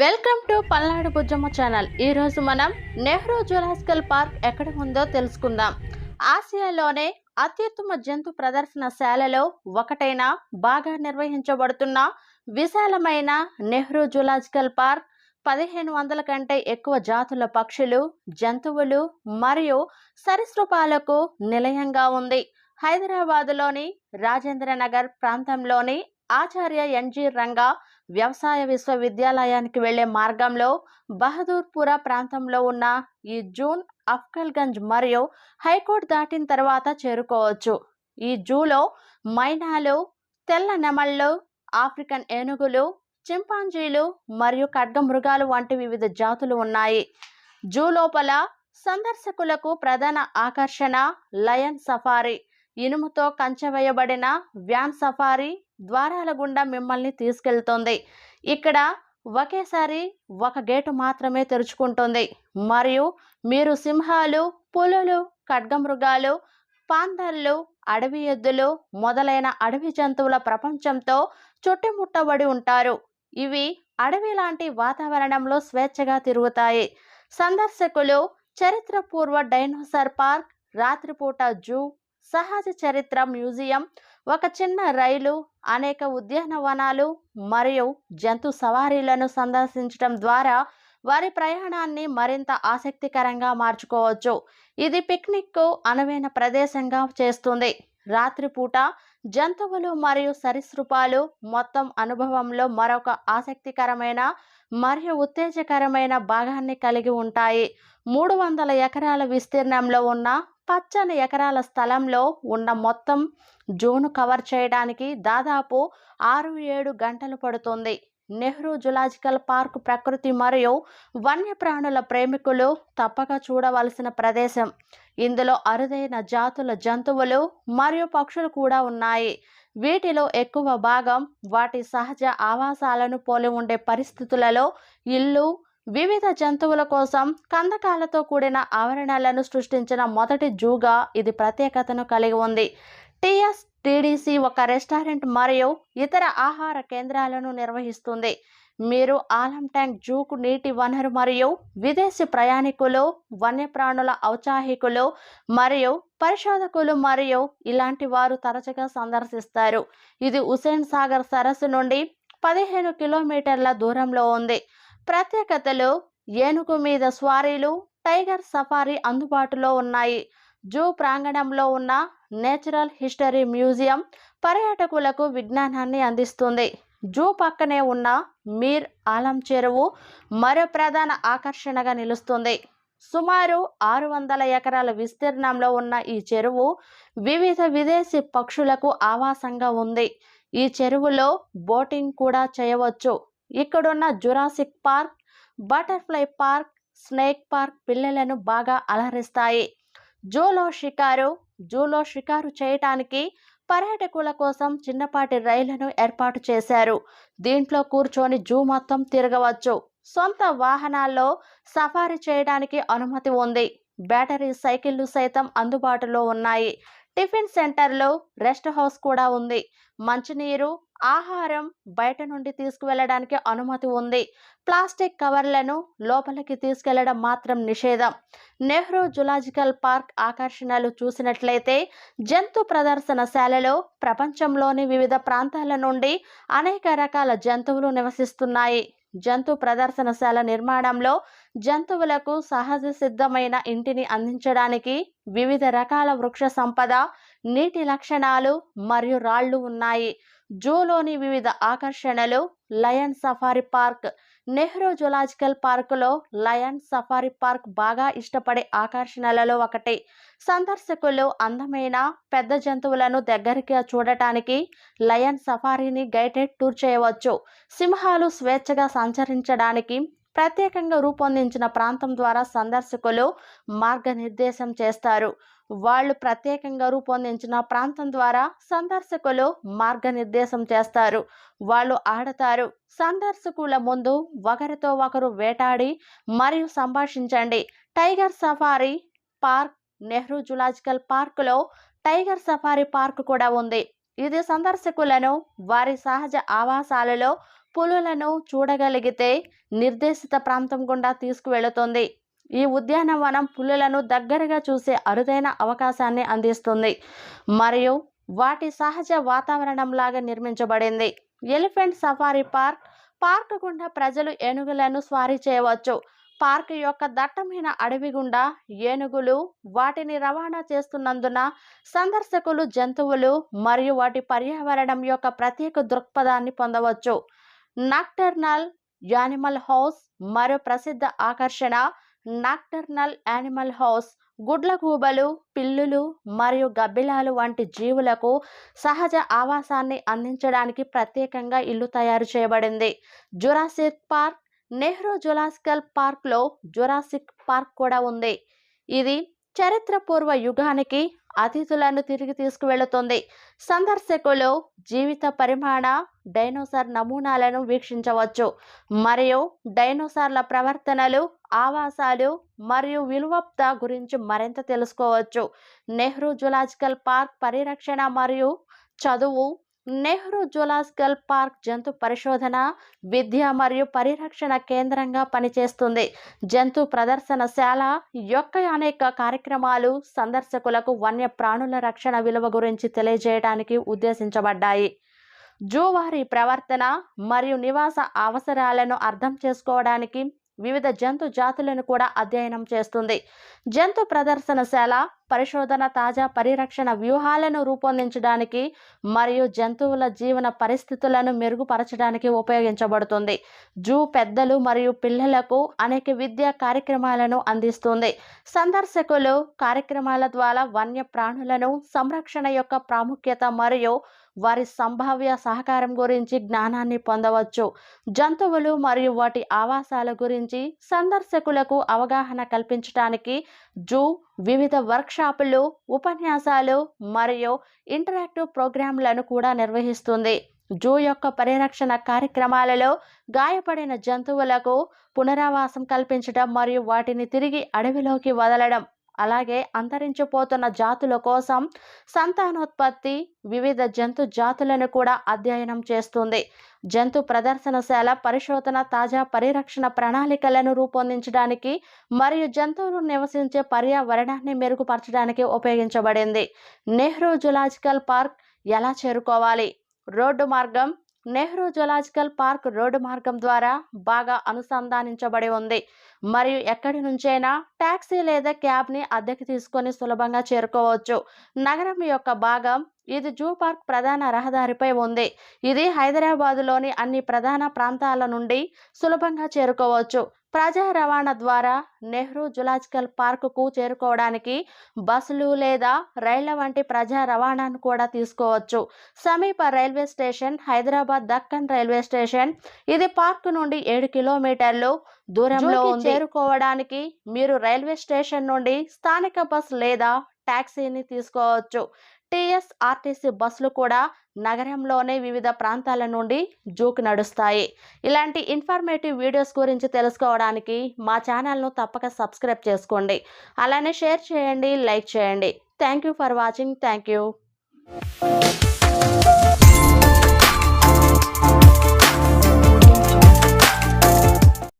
Welcome to Palnadu Bujjamma channel. ఈరోజు మనం Nehru zoological park ఎక్కడ ఉందో తెలుసుకుందాం. ఆసియాలోనే అత్యుత్తమ జంతు ప్రదర్శనశాలలో ఒకటైన బాగా నిర్వహించబడుతున్న విశాలమైన నెహ్రూ జులాజికల్ పార్క్ పదిహేను వందల కంటే ఎక్కువ జాతుల పక్షులు జంతువులు మరియు సరీసృపాలకు నిలయంగా ఉంది. హైదరాబాదులోని రాజేంద్ర నగర్ ప్రాంతంలోని ఆచార్య ఎన్జి రంగా వ్యవసాయ విశ్వవిద్యాలయానికి వెళ్ళే మార్గంలో బహదూర్పుర ప్రాంతంలో ఉన్న ఈ జూన్ అఫ్కల్గంజ్ మరియు హైకోర్టు దాటిన తర్వాత చేరుకోవచ్చు. ఈ జూలో మైనాలు తెల్ల నెమళ్ళు ఆఫ్రికన్ ఏనుగులు చింపాంజీలు మరియు ఖడ్గమృగాలు వంటి వివిధ జాతులు ఉన్నాయి. జూ లోపల సందర్శకులకు ప్రధాన ఆకర్షణ లయన్ సఫారీ. ఇనుముతో కంచె వేయబడిన వ్యాన్ సఫారీ ద్వారాల గుండా మిమ్మల్ని తీసుకెళ్తుంది. ఇక్కడ ఒకేసారి ఒక గేటు మాత్రమే తెరుచుకుంటుంది. మరియు మీరు సింహాలు పులులు ఖడ్గమృగాలు పాందర్లు అడవి ఎద్దులు మొదలైన అడవి జంతువుల ప్రపంచంతో చుట్టుముట్టబడి ఉంటారు. ఇవి అడవి లాంటి వాతావరణంలో స్వేచ్ఛగా తిరుగుతాయి. సందర్శకులు చరిత్రపూర్వ డైనోసార్ పార్క్ రాత్రిపూట జూ సహజ చరిత్ర మ్యూజియం ఒక చిన్న రైలు అనేక ఉద్యానవనాలు మరియు జంతు సవారీలను సందర్శించడం ద్వారా వారి ప్రయాణాన్ని మరింత ఆసక్తికరంగా మార్చుకోవచ్చు. ఇది పిక్నిక్కు అనువైన ప్రదేశంగా చేస్తుంది. రాత్రిపూట జంతువులు మరియు సరీసృపాలు మొత్తం అనుభవంలో మరొక ఆసక్తికరమైన మరియు ఉత్తేజకరమైన భాగాన్ని కలిగి ఉంటాయి. మూడు వందల ఎకరాల విస్తీర్ణంలో ఉన్న పచ్చని ఎకరాల స్థలంలో ఉన్న మొత్తం జూను కవర్ చేయడానికి దాదాపు ఆరు ఏడు గంటలు పడుతుంది. నెహ్రూ జులాజికల్ పార్క్ ప్రకృతి మరియు వన్యప్రాణుల ప్రేమికులు తప్పక చూడవలసిన ప్రదేశం. ఇందులో అరుదైన జాతుల జంతువులు మరియు పక్షులు కూడా ఉన్నాయి. వీటిలో ఎక్కువ భాగం వాటి సహజ ఆవాసాలను పోలి ఉండే పరిస్థితులలో ఇల్లు వివిధ జంతువుల కోసం కందకాలతో కూడిన ఆవరణలను సృష్టించిన మొదటి జూగా ఇది ప్రత్యేకతను కలిగి ఉంది. టిఎస్ టీడీసీ ఒక రెస్టారెంట్ మరియు ఇతర ఆహార కేంద్రాలను నిర్వహిస్తుంది. మీరు ఆలం ట్యాంక్ జూకు నీటి వనరు మరియు విదేశీ ప్రయాణికులు వన్యప్రాణుల ఔత్సాహికులు మరియు పరిశోధకులు మరియు ఇలాంటి వారు తరచుగా సందర్శిస్తారు. ఇది హుసేన్ సాగర్ సరస్సు నుండి పదిహేను కిలోమీటర్ల దూరంలో ఉంది. ప్రత్యేకతలు ఏనుగు మీద స్వారీలు టైగర్ సఫారీ అందుబాటులో ఉన్నాయి. జూ ప్రాంగణంలో ఉన్న నేచురల్ హిస్టరీ మ్యూజియం పర్యాటకులకు విజ్ఞానాన్ని అందిస్తుంది. జూ పక్కనే ఉన్న మీర్ ఆలం చెరువు మరో ప్రధాన ఆకర్షణగా నిలుస్తుంది. సుమారు ఆరు వందల ఎకరాల విస్తీర్ణంలో ఉన్న ఈ చెరువు వివిధ విదేశీ పక్షులకు ఆవాసంగా ఉంది. ఈ చెరువులో బోటింగ్ కూడా చేయవచ్చు. ఇక్కడున్న Jurassic park butterfly park snake park పిల్లలను బాగా అలహరిస్తాయి. జూలో షికారు జూలో షికారు చేయటానికి పర్యాటకుల కోసం చిన్నపాటి రైళ్ళను ఏర్పాటు చేశారు. దీంట్లో కూర్చొని జూ మొత్తం తిరగవచ్చు. సొంత వాహనాల్లో సఫారీ చేయడానికి అనుమతి ఉంది. బ్యాటరీ సైకిళ్ళు సైతం అందుబాటులో ఉన్నాయి. టిఫిన్ సెంటర్లో రెస్ట్ హౌస్ కూడా ఉంది. మంచినీరు ఆహారం బయట నుండి తీసుకువెళ్ళడానికి అనుమతి ఉంది. ప్లాస్టిక్ కవర్లను లోపలికి తీసుకెళ్ళడం మాత్రం నిషేధం. నెహ్రూ జులాజికల్ పార్క్ ఆకర్షణలు చూసినట్లయితే జంతు ప్రదర్శనశాలలో ప్రపంచంలోని వివిధ ప్రాంతాల నుండి అనేక రకాల జంతువులు నివసిస్తున్నాయి. జంతు ప్రదర్శనశాల నిర్మాణంలో జంతువులకు సహజ సిద్ధమైన ఇంటిని అందించడానికి వివిధ రకాల వృక్ష సంపద నీటి లక్షణాలు మరియు రాళ్ళు ఉన్నాయి. జూలోని వివిధ ఆకర్షణలు lion safari park. Nehru zoological పార్కులో లయన్ సఫారీ పార్క్ బాగా ఇష్టపడే ఆకర్షణలలో ఒకటి. సందర్శకులు అందమైన పెద్ద జంతువులను దగ్గరికి చూడటానికి లయన్ సఫారీని గైడెడ్ టూర్ చేయవచ్చు. సింహాలు స్వేచ్ఛగా సంచరించడానికి ప్రత్యేకంగా రూపొందించిన ప్రాంతం ద్వారా సందర్శకులు మార్గనిర్దేశం చేస్తారు. వాళ్ళు ప్రత్యేకంగా రూపొందించిన ప్రాంతం ద్వారా సందర్శకులు మార్గనిర్దేశం చేస్తారు. వాళ్ళు ఆడతారు. సందర్శకుల ముందు ఒకరితో ఒకరు వేటాడి మరియు సంభాషించండి. Tiger safari park Nehru zoological పార్కులో టైగర్ సఫారీ పార్క్ కూడా ఉంది. ఇది సందర్శకులను వారి సహజ ఆవాసాలలో పులులను చూడగలిగితే నిర్దేశిత ప్రాంతం గుండా తీసుకువెళుతుంది. ఈ ఉద్యానవనం పులులను దగ్గరగా చూసే అరుదైన అవకాశాన్ని అందిస్తుంది. మరియు వాటి సహజ వాతావరణంలాగా నిర్మించబడింది. ఎలిఫెంట్ సఫారీ పార్క్ పార్క్ గుండా ప్రజలు ఏనుగులను స్వారీ చేయవచ్చు. పార్క్ యొక్క దట్టమైన అడవి గుండా ఏనుగులు వాటిని రవాణా చేస్తున్నందున సందర్శకులు జంతువులు మరియు వాటి పర్యావరణం యొక్క ప్రత్యేక దృక్పథాన్ని పొందవచ్చు. నాక్టర్నల్ యానిమల్ హౌస్ మరో ప్రసిద్ధ ఆకర్షణ నాక్టర్నల్ యానిమల్ హౌస్. గుడ్లగూబలు పిల్లులు మరియు గబ్బిలాలు వంటి జీవులకు సహజ ఆవాసాన్ని అందించడానికి ప్రత్యేకంగా ఇల్లు తయారు చేయబడింది. జురాసిక్ పార్క్ నెహ్రూ జులాసికల్ పార్క్లో జురాసిక్ పార్క్ కూడా ఉంది. ఇది చరిత్రపూర్వ యుగానికి అతిథులను తిరిగి తీసుకువెళుతుంది. సందర్శకులు జీవిత పరిమాణ డైనోసార్ నమూనాలను వీక్షించవచ్చు. మరియు డైనోసార్ల ప్రవర్తనలు ఆవాసాలు మరియు విలువప్త గురించి మరింత తెలుసుకోవచ్చు. నెహ్రూ జులాజికల్ పార్క్ పరిరక్షణ మరియు చదువు నెహ్రూ జులాజికల్ పార్క్ జంతు పరిశోధన విద్య మరియు పరిరక్షణ కేంద్రంగా పనిచేస్తుంది. జంతు ప్రదర్శనశాల యొక్క అనేక కార్యక్రమాలు సందర్శకులకు వన్య ప్రాణుల రక్షణ విలువ గురించి తెలియజేయడానికి ఉద్దేశించబడ్డాయి. జూ వారి ప్రవర్తన మరియు నివాస అవసరాలను అర్థం చేసుకోవడానికి వివిధ జంతు జాతులను కూడా అధ్యయనం చేస్తుంది. జంతు ప్రదర్శనశాల పరిశోధన తాజా పరిరక్షణ వ్యూహాలను రూపొందించడానికి మరియు జంతువుల జీవన పరిస్థితులను మెరుగుపరచడానికి ఉపయోగించబడుతుంది. జూ పెద్దలు మరియు పిల్లలకు అనేక విద్యా కార్యక్రమాలను అందిస్తుంది. సందర్శకులు కార్యక్రమాల ద్వారా వన్య ప్రాణులను సంరక్షణ యొక్క ప్రాముఖ్యత మరియు వారి సంభావ్య సహకారం గురించి జ్ఞానాన్ని పొందవచ్చు. జంతువులు మరియు వాటి ఆవాసాల గురించి సందర్శకులకు అవగాహన కల్పించడానికి జూ వివిధ వర్క్షాపులు ఉపన్యాసాలు మరియు ఇంటరాక్టివ్ ప్రోగ్రాంలను కూడా నిర్వహిస్తుంది. జూ యొక్క పరిరక్షణ కార్యక్రమాలలో గాయపడిన జంతువులకు పునరావాసం కల్పించడం మరియు వాటిని తిరిగి అడవిలోకి వదలడం అలాగే అంతరించిపోతున్న జాతుల కోసం సంతానోత్పత్తి వివిధ జంతు జాతులను కూడా అధ్యయనం చేస్తుంది. జంతు ప్రదర్శనశాల పరిశోధన తాజా పరిరక్షణ ప్రణాళికలను రూపొందించడానికి మరియు జంతువులు నివసించే పర్యావరణాన్ని మెరుగుపరచడానికి ఉపయోగించబడింది. నెహ్రూ జులాజికల్ పార్క్ ఎలా చేరుకోవాలి? రోడ్డు మార్గం నెహ్రూ జులాజికల్ పార్క్ రోడ్డు మార్గం ద్వారా బాగా అనుసంధానించబడి ఉంది. మరియు ఎక్కడి నుంచైనా ట్యాక్సీ లేదా క్యాబ్ని అద్దెకి తీసుకొని సులభంగా చేరుకోవచ్చు. నగరం యొక్క భాగం ఇది జూ పార్క్ ప్రధాన రహదారిపై ఉంది. ఇది హైదరాబాదులోని అన్ని ప్రధాన ప్రాంతాల నుండి సులభంగా చేరుకోవచ్చు. ప్రజా రవాణా ద్వారా నెహ్రూ జులాజికల్ పార్కుకు చేరుకోవడానికి బస్సులు లేదా రైళ్ళ వంటి ప్రజా రవాణాను కూడా తీసుకోవచ్చు. సమీప railway station Hyderabad Deccan railway station. ఇది పార్క్ నుండి ఏడు కిలోమీటర్లు దూరంలో చేరుకోవడానికి మీరు రైల్వే స్టేషన్ నుండి స్థానిక బస్ లేదా ట్యాక్సీని తీసుకోవచ్చు. టీఎస్ఆర్టీసీ బస్సులు కూడా నగరంలోనే వివిధ ప్రాంతాల నుండి జూకు నడుస్తాయి. ఇలాంటి ఇన్ఫర్మేటివ్ వీడియోస్ గురించి తెలుసుకోవడానికి మా ఛానల్ను తప్పక సబ్స్క్రైబ్ చేసుకోండి. అలానే షేర్ చేయండి లైక్ చేయండి. Thank you for watching. Thank you